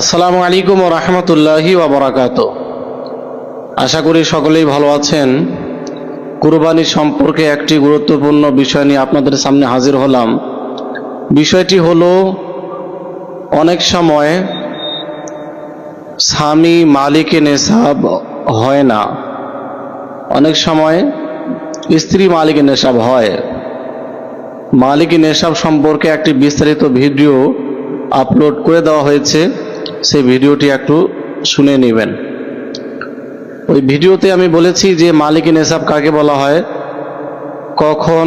আসসালামু আলাইকুম ও রহমতুল্লাহি ওবরাকাত আশা করি সকলেই ভালো আছেন। কুরবানি সম্পর্কে একটি গুরুত্বপূর্ণ বিষয় নিয়ে আপনাদের সামনে হাজির হলাম। বিষয়টি হলো, অনেক সময় স্বামী মালিকে নেশাব হয় না। অনেক সময় স্ত্রী মালিকে নেশাব হয়। মালিকি নেশাব সম্পর্কে একটি বিস্তারিত ভিডিও আপলোড করে দেওয়া হয়েছে। সেই ভিডিওটি একটু শুনে নেবেন। ওই ভিডিওতে আমি বলেছি যে মালিকি নেশাব কাকে বলা হয়, কখন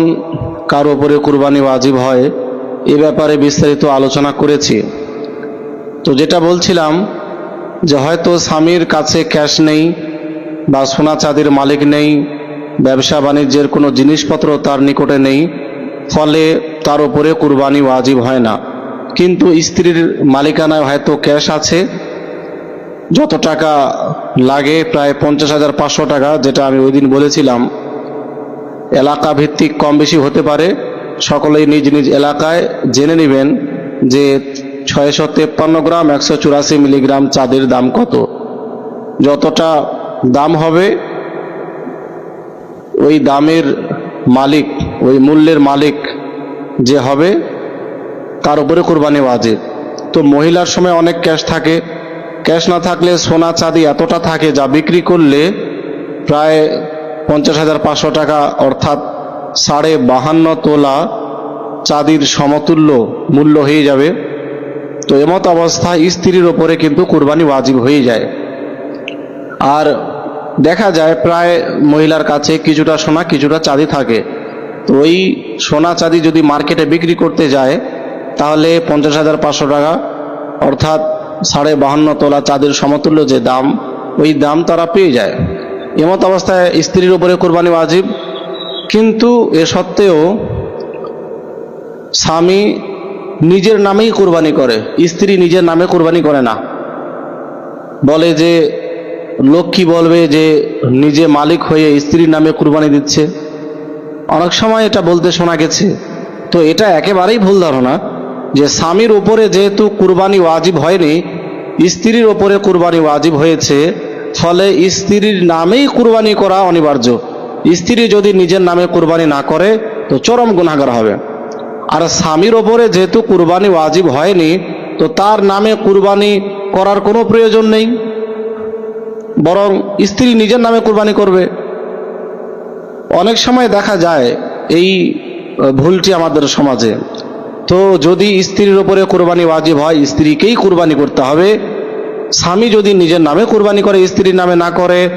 কার ওপরে কুরবানি ওয়াজিব হয়, এ ব্যাপারে বিস্তারিত আলোচনা করেছি। তো যেটা বলছিলাম যে হয়তো স্বামীর কাছে ক্যাশ নেই বা সোনা চাঁদির মালিক নেই, ব্যবসা বাণিজ্যের কোনো জিনিসপত্র তার নিকটে নেই, ফলে তার উপরে কুরবানি ওয়াজিব হয় না। কিন্তু স্ত্রীর মালিকানায় হয়তো ক্যাশ আছে। যত টাকা লাগে, প্রায় পঞ্চাশ হাজার পাঁচশো টাকা, যেটা আমি ওই দিন বলেছিলাম। এলাকা ভিত্তিক কম বেশি হতে পারে। সকলেই নিজ নিজ এলাকায় জেনে নেবেন যে ছয়শো তেপ্পান্ন গ্রাম একশো চুরাশি মিলিগ্রাম চাঁদের দাম কত। যতটা দাম হবে, ওই দামের মালিক, ওই মূল্যের মালিক যে হবে তার উপরে কোরবানি ওয়াজিব। তো মহিলার সময় অনেক ক্যাশ থাকে। ক্যাশ না থাকলে সোনা চাঁদি এতটা থাকে যা বিক্রি করলে প্রায় পঞ্চাশ হাজার পাঁচশো টাকা, অর্থাৎ সাড়ে বাহান্ন তোলা চাঁদির সমতুল্য মূল্য হয়ে যাবে। তো এমত অবস্থায় স্ত্রীর ওপরে কিন্তু কোরবানি ওয়াজিব হয়ে যায়। আর দেখা যায় প্রায় মহিলার কাছে কিছুটা সোনা, কিছুটা চাঁদি থাকে। তো ওই সোনা চাঁদি যদি মার্কেটে বিক্রি করতে যায় তাহলে পঞ্চাশ হাজার পাঁচশো টাকা, অর্থাৎ সাড়ে বাহান্ন তোলা চাঁদের সমতুল্য যে দাম, ওই দাম তারা পেয়ে যায়। এমত অবস্থায় স্ত্রীর উপরে কোরবানি ওয়াজিব। কিন্তু এ সত্ত্বেও স্বামী নিজের নামেই কোরবানি করে, স্ত্রী নিজের নামে কোরবানি করে না। বলে যে লোক বলবে যে, নিজে মালিক হয়ে স্ত্রীর নামে কুরবানি দিচ্ছে। অনেক সময় এটা বলতে শোনা গেছে। তো এটা একেবারেই ভুল ধারণা। যে স্বামীর ওপরে যেহেতু কুরবানি ওয়াজিব হয়নি, স্ত্রীর ওপরে কুরবানি ওয়াজিব হয়েছে, ফলে স্ত্রীর নামেই কুরবানি করা অনিবার্য। স্ত্রী যদি নিজের নামে কুরবানি না করে, তো চরম গুণাগার হবে। আর স্বামীর ওপরে যেহেতু কুরবানি ওয়াজিব হয়নি, তো তার নামে কুরবানি করার কোনো প্রয়োজন নেই। বরং স্ত্রী নিজের নামে কুরবানি করবে। অনেক সময় দেখা যায় এই ভুলটি আমাদের সমাজে। তো যদি স্ত্রীর ওপরে কোরবানি ওয়াজিব হয়, স্ত্রীকেই কোরবানি করতে হবে। স্বামী যদি নিজের নামে কোরবানি করে, স্ত্রীর নামে না করে,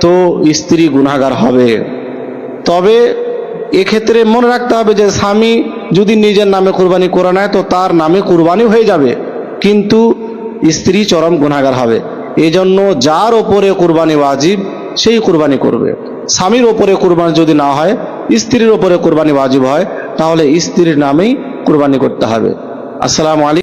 তো স্ত্রী গুণাগার হবে। তবে এক্ষেত্রে মনে রাখতে হবে যে, স্বামী যদি নিজের নামে কোরবানি করে নেয়, তো তার নামে কোরবানি হয়ে যাবে। কিন্তু স্ত্রী চরম গুণাগার হবে। এই জন্য যার ওপরে কোরবানি ওয়াজিব, সেই কোরবানি করবে। স্বামীর ওপরে কোরবানি যদি না হয়, স্ত্রীর ওপরে কোরবানি ওয়াজিব হয়, তাহলে স্ত্রীর নামেই কোরবানি করতে হবে। আসসালামু আলাইকুম।